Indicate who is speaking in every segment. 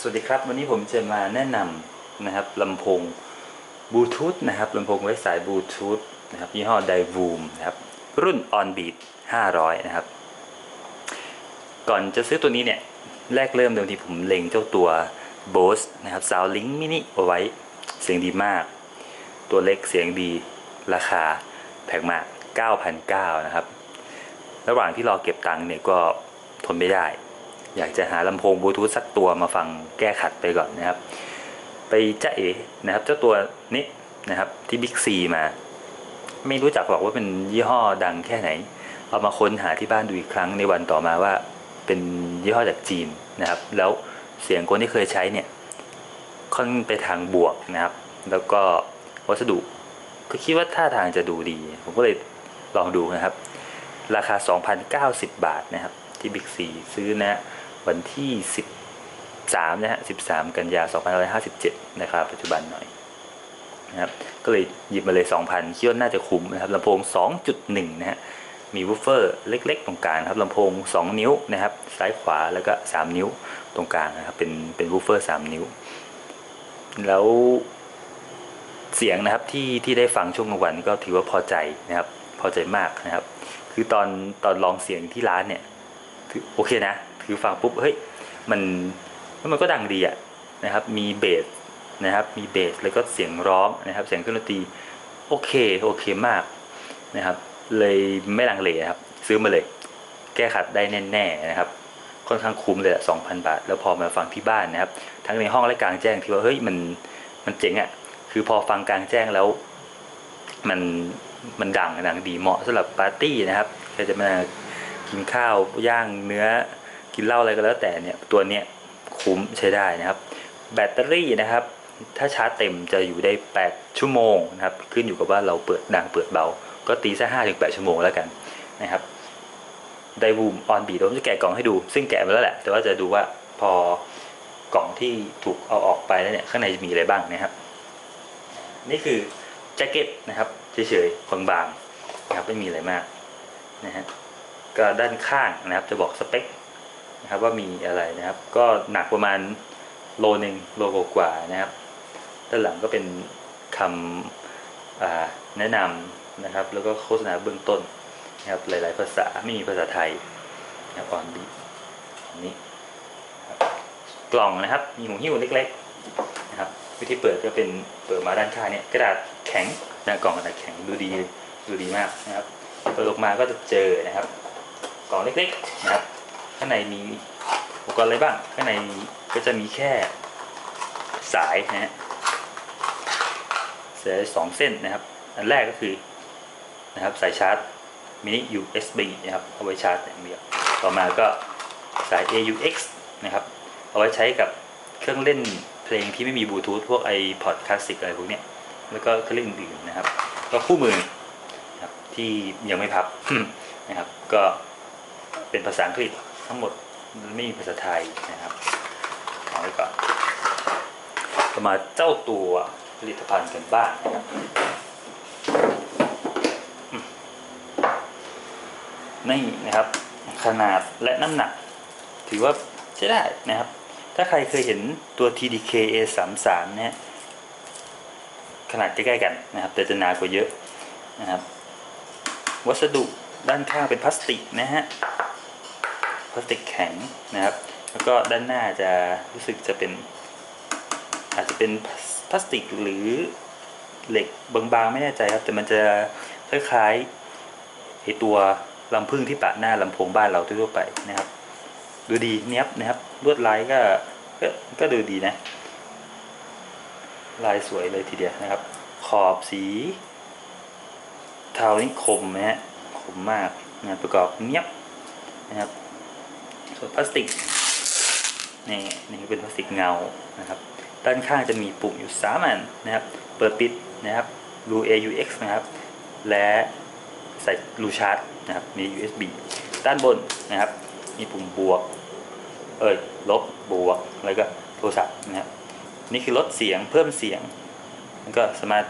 Speaker 1: สวัสดีครับ วันนี้ผมจะมาแนะนำนะครับลำโพงบลูทูธนะครับลำโพงไว้สายบลูทูธนะครับยี่ห้อ d i v o o m นะครับรุ่น On Beat 500 นะครับ ก่อนจะซื้อตัวนี้เนี่ย แรกเริ่มเดิมทีผมเล็งเจ้าตัว Bose นะครับ SoundLink Mini เอาไว้เสียงดีมาก ตัวเล็กเสียงดีราคาแพงมาก 9,900 นะครับ ระหว่างที่รอเก็บตังค์เนี่ยก็ทนไม่ได้ อยากจะหาลำโพงบลูทูธสักตัวมาฟังแก้ขัดไปก่อนนะครับ ไปจ้าเอนะครับ เจ้าตัวนี้นะครับที่บิ๊กซีมา ไม่รู้จักหรอกว่าเป็นยี่ห้อดังแค่ไหน เอามาค้นหาที่บ้านดูอีกครั้งในวันต่อมาว่าเป็นยี่ห้อจากจีนนะครับ แล้วเสียงคนที่เคยใช้เนี่ยค่อนไปทางบวกนะครับ แล้วก็วัสดุก็คิดว่าท่าทางจะดูดี ผมก็เลยลองดูนะครับ ราคา 2,090 บาทนะครับ ที่บิ๊กซีซื้อนะ วันที่ 13 นะฮะ 13 กันยา2557 นะครับ ปัจจุบันหน่อยนะครับ ก็เลยหยิบมาเลย 2,000คิดว่าน่าจะคุ้มนะครับลำโพง 2.1 นะฮะ มีวูฟเฟอร์เล็กๆ ตรงกลางครับลำโพง 2 นิ้วนะครับ ซ้ายขวาแล้วก็ 3 นิ้วตรงกลางนะครับ เป็นเป็นวูฟเฟอร์ 3 นิ้ว แล้วเสียงนะครับที่ที่ได้ฟังช่วงกลางวันก็ถือว่าพอใจนะครับ พอใจมากนะครับ คือตอนตอนลองเสียงที่ร้านเนี่ยโอเคนะ คือฟังปุ๊บเฮ้ยมันมันก็ดังดีอะนะครับ มีเบสนะครับ มีเบสแล้วก็เสียงร้องนะครับ เสียงเครื่องดนตรีโอเคโอเคมากนะครับ เลยไม่ลังเลครับ ซื้อมาเลย แก้ขัดได้แน่ๆนะครับ ค่อนข้างคุ้มเลยสองพันบาท แล้วพอมาฟังที่บ้านนะครับ ทั้งในห้องและกลางแจ้งที่ว่าเฮ้ยมันมันเจ๋งอะ่ะคือพอฟังกลางแจ้งแล้วมันมันดังดังดีเหมาะสำหรับปาร์ตี้นะครับใครจะมากินข้าวย่างเนื้อ กินเหล้าอะไรก็แล้วแต่เนี่ยตัวเนี้ยคุ้มใช้ได้นะครับ แบตเตอรี่นะครับ ถ้าชาร์จเต็มจะอยู่ได้ 8 ชั่วโมงนะครับ ขึ้นอยู่กับว่าเราเปิดดังเปิดเบา ก็ตีซะ5ถึง8ชั่วโมงแล้วกันนะครับไดวูมออนบีดผมจะแกะกล่องให้ดู ซึ่งแกะมาแล้วแหละ แต่ว่าจะดูว่าพอกล่องที่ถูกเอาออกไปแล้วเนี่ย ข้างในจะมีอะไรบ้างนะครับ นี่คือแจ็คเก็ตนะครับเฉยๆบางๆนะครับไม่มีอะไรมากนะฮะก็ด้านข้างนะครับจะบอกสเปค นะครับว่ามีอะไรนะครับ ก็หนักประมาณโลหนึ่งโลกว่านะครับ ด้านหลังก็เป็นคำแนะนำนะครับ แล้วก็โฆษณาเบื้องต้นนะครับหลาย ๆ ภาษาไม่มีภาษาไทยนะครับออนบีนี้กล่องนะครับ มีหูหิ้วเล็ก ๆ นะครับ วิธีเปิดก็เป็นเปิดมาด้านข้างเนี่ยกระดาษแข็งนะกล่องกระดาษแข็งดูดีดูดีมากนะครับเปิดออกมาก็จะเจอนะครับกล่องเล็ก ๆ นะครับ ข้างในมีอุปกรณ์อะไรบ้าง ข้างในก็จะมีแค่สายนะฮะสายสองเส้นนะครับ อันแรกก็คือนะครับสายชาร์จมินิ USB นะครับเอาไว้ชาร์จอย่างเดียวต่อมาก็สาย AUX นะครับ เอาไว้ใช้กับเครื่องเล่นเพลงที่ไม่มีบลูทูธพวก iPod Classic อะไรพวกเนี้ยแล้วก็เครื่องเล่นอื่นๆนะครับ ก็คู่มือนะครับที่ยังไม่พับนะครับ ก็เป็นภาษาอังกฤษ ทั้งหมดไม่มีภาษาไทยนะครับเอาไว้ก่อนมาเจ้าตัวผลิตภัณฑ์กันบ้างนะครับนี่นะครับ ขนาดและน้ำหนัก ถือว่าใช้ได้นะครับ ถ้าใครเคยเห็นตัว TDK A33 เนี่ยขนาดใกล้ๆกันนะครับ แต่จะหนากว่าเยอะนะครับ วัสดุด้านข้างเป็นพลาสติกนะฮะ ลาสติกแข็งนะครับ แล้วก็ด้านหน้าจะรู้สึกจะเป็น อาจจะเป็นพลาสติกหรือเหล็กบางๆไม่แน่ใจครับ แต่มันจะคล้ายๆไอตัวลำพึ่งที่ปะหน้าลำโพงบ้านเราทั่วไปนะครับ ดูดีเนี้ยบนะครับลวดลายก็ก็ก็ดูดีนะ ลายสวยเลยทีเดียวนะครับ ขอบสี เทานี่คมนะฮะคมมากงานประกอบเนี้ยบนะครับ ส่วนพลาสติกนี่นี่เป็นพลาสติกเงานะครับ ด้านข้างจะมีปุ่มอยู่สามอันนะครับ เปิดปิดนะครับ รู AUX นะครับ และใส่รูชาร์จนะครับ มี USB ด้านบนนะครับ มีปุ่มบวก เอ้ย ลบ บวก แล้วก็โทรศัพท์นะครับ นี่คือลดเสียง เพิ่มเสียงมันก็สามารถ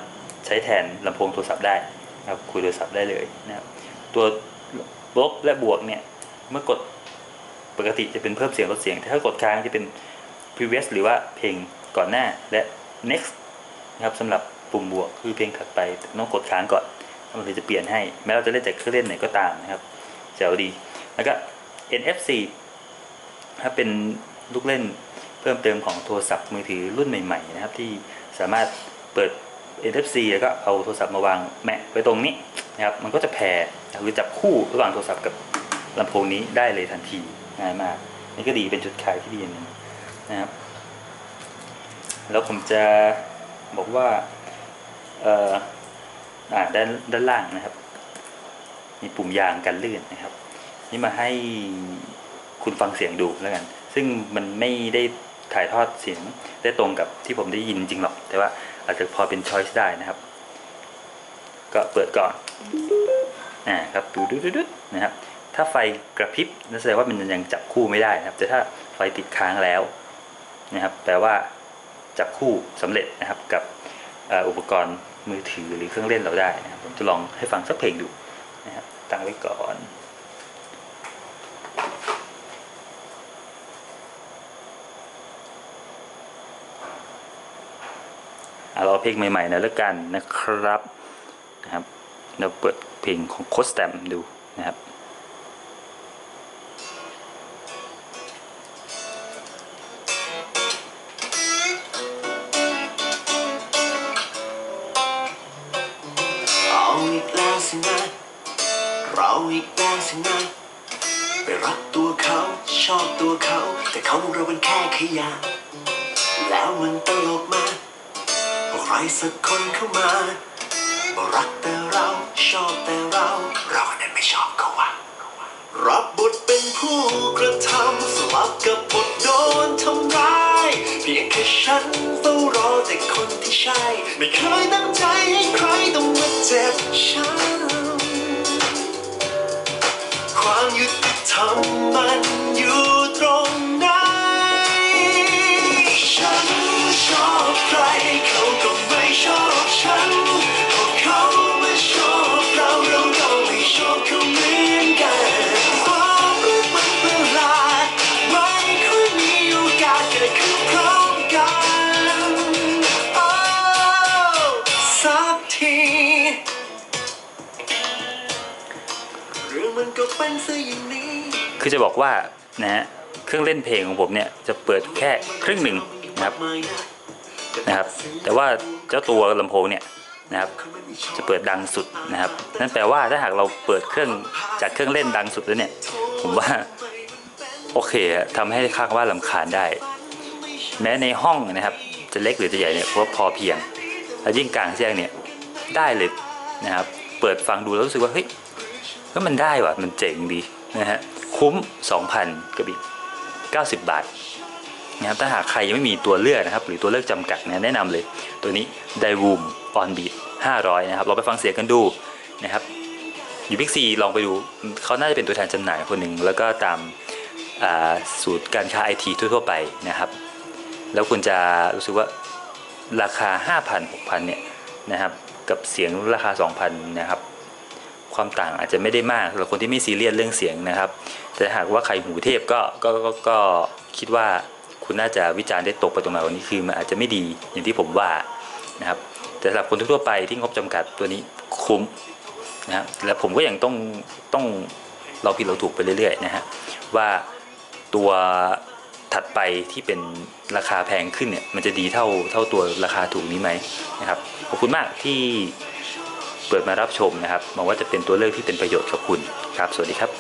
Speaker 1: ใช้แทนลำโพงโทรศัพท์ได้นะครับ คุยโทรศัพท์ได้เลยนะครับ ตัวลบและบวกเนี่ย เมื่อกด ปกติจะเป็นเพิ่มเสียงลดเสียง ถ้ากดค้างจะเป็น previous หรือว่าเพลงก่อนหน้าและ next นะครับสำหรับปุ่มบวกคือเพลงถัดไปต้องกดค้างก่อนมันถึงจะเปลี่ยนให้ แม้เราจะเล่นจากเครื่องเล่นไหนก็ตามนะครับแจ๋วดี แล้วก็ NFC ถ้าเป็นลูกเล่นเพิ่มเติมของโทรศัพท์มือถือรุ่นใหม่ๆนะครับ ที่สามารถเปิด NFC แล้วก็เอาโทรศัพท์มาวางแมะไว้ตรงนี้นะครับ มันก็จะแพรหรือจับคู่ระหว่างโทรศัพท์กับลำโพงนี้ได้เลยทันที ง่ายมาก นี่ก็ดีเป็นจุดขายที่ดีอย่างหนึงนะครับ แล้วผมจะบอกว่าเอ่ออ่าด้านด้านล่างนะครับ มีปุ่มยางกันลื่นนะครับ นี่มาให้คุณฟังเสียงดูแล้วกัน ซึ่งมันไม่ได้ถ่ายทอดเสียงได้ตรงกับที่ผมได้ยินจริงหรอก แต่ว่าอาจจะพอเป็นช้อยส์ได้นะครับ ก็เปิดก่อน อ่าครับดูดูดูดนะครับ ถ้าไฟกระพริบนั่นแสดงว่ามันยังจับคู่ไม่ได้นะครับ แต่ถ้าไฟติดค้างแล้วนะครับ แปลว่าจับคู่สำเร็จนะครับกับอุปกรณ์มือถือหรือเครื่องเล่นเราได้นะครับ ผมจะลองให้ฟังสักเพลงดูนะครับตั้งไว้ก่อนเราเอาเพลงใหม่ๆนะแล้วกันนะครับนะครับ เราเปิดเพลงของโคสแตมดูนะครับ
Speaker 2: สินะ เราอีกแล้วสินะ ไปรักตัวเขาชอบตัวเขา แต่เขามองเราเป็นแค่ขยะ แล้วมันตลกมากใครสักคนเข้ามาบอกรักแต่เราชอบแต่เรา เรานั้นไม่ชอบเขาวะรับบทเป็นผู้กระทำสลับกับบทโดนทำร้าย พียงแค่ฉันเฝ้ารอแต่คนที่ใช่ ไม่เคยตั้งใจให้ใครต้องมาเจ็บช้ำความยุติธรรมมัน มันซะอย่างนี้
Speaker 1: คือจะบอกว่านะฮะเครื่องเล่นเพลงของผมเนี่ยจะเปิดแค่ครึ่งหนึ่งนะครับนะครับ แต่ว่าเจ้าตัวลำโพงเนี่ยนะครับ จะเปิดดังสุดนะครับ นั่นแปลว่าถ้าหากเราเปิดเครื่องจากเครื่องเล่นดังสุดแล้วเนี่ย ผมว่าโอเคอะทำให้ข้างว่าลำคาญได้ แม้ในห้องนะครับ จะเล็กหรือจะใหญ่เนี่ยเพราะว่าพอเพียง แล้วยิ่งกลางแจ้งเนี่ยได้เลยนะครับ เปิดฟังดูแล้วรู้สึกว่าเฮ้ย ก็มันได้ว่ะมันเจ๋งดีนะฮะคุ้ม 2,000กับอีก90 บาทนะครับถ้าหากใครยังไม่มีตัวเลือกนะครับ หรือตัวเลือกจำกัดนะแนะนำเลย ตัวนี้ d i v o o m On Beat 500 นะครับ เราไปฟังเสียงกันดูนะครับอยู่พิกซีลองไปดูเขาน่าจะเป็นตัวแทนจำหน่ายคนหนึ่งแล้วก็ตามอ่าสูตรการค้าไอทีทั่วๆไปนะครับ แล้วคุณจะรู้สึกว่าราคา 5,000 6,000 เนี่ยนะครับ กับเสียงราคา 2,000 นะครับ ความต่างอาจจะไม่ได้มากสำหรับคนที่ไม่ซีเรียสเรื่องเสียงนะครับ แต่หากว่าใครหูเทพก็ก็ก็ก็คิดว่าคุณน่าจะวิจารณ์ได้ตกไปตรงไหนวันนี้คือมันอาจจะไม่ดีอย่างที่ผมว่านะครับแต่สำหรับคนทั่วไปที่งบจำกัดตัวนี้คุ้มนะครับและผมก็ยังต้องต้องเราผิดเราถูกไปเรื่อยๆนะฮะว่าตัวถัดไปที่เป็นราคาแพงขึ้นเนี่ยมันจะดีเท่าเท่าตัวราคาถูกนี้ไหมนะครับขอบคุณมากที่ เปิดมารับชมนะครับหวังว่าจะเป็นตัวเลือกที่เป็นประโยชน์กับคุณครับ สวัสดีครับ